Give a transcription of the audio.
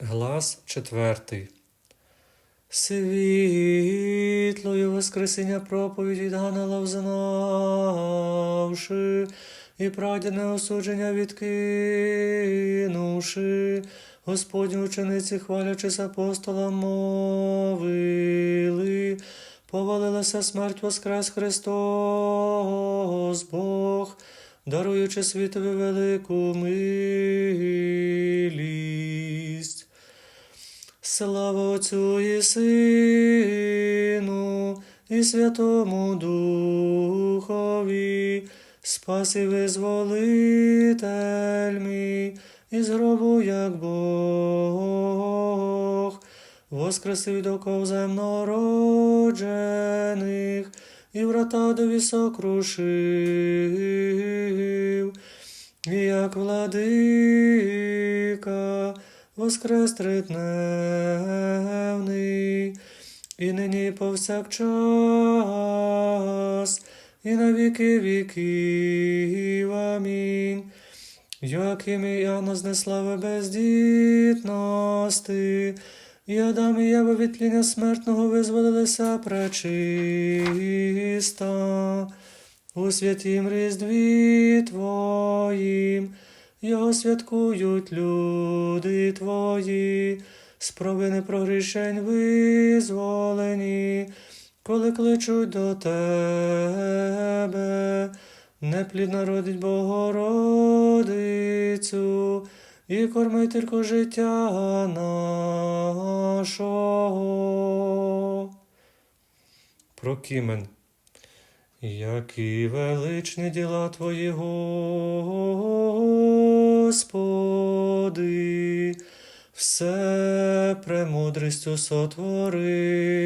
Глас четвертий. Світлою Воскресіння проповідь від Ганела взнавши, і прадяне осудження відкинувши, Господні учениці, хвалячись апостолам, мовили, повалилася смерть воскрес Христос Бог, даруючи світові велику милість. Слава Отцю і Сину, і Святому Духові, спас і визволитель мій, із гробу, як Бог, воскресив до ков земнороджених, і врата до вісок крушив, і як владика, воскрес тридневний, і нині повсякчас, і на віки віків. Амінь. Яким і Яна знеслави бездітності, і Адам і Єва від тління смертного визволилися пречиста. У святім різдві Твоїм, його святкують люди Твої, з провини прогрішень визволені, коли кличуть до Тебе, неплідно родить Богородицю, і кормительку життя нашого. Прокімен. Які величні діла Твої, все премудрістю сотворив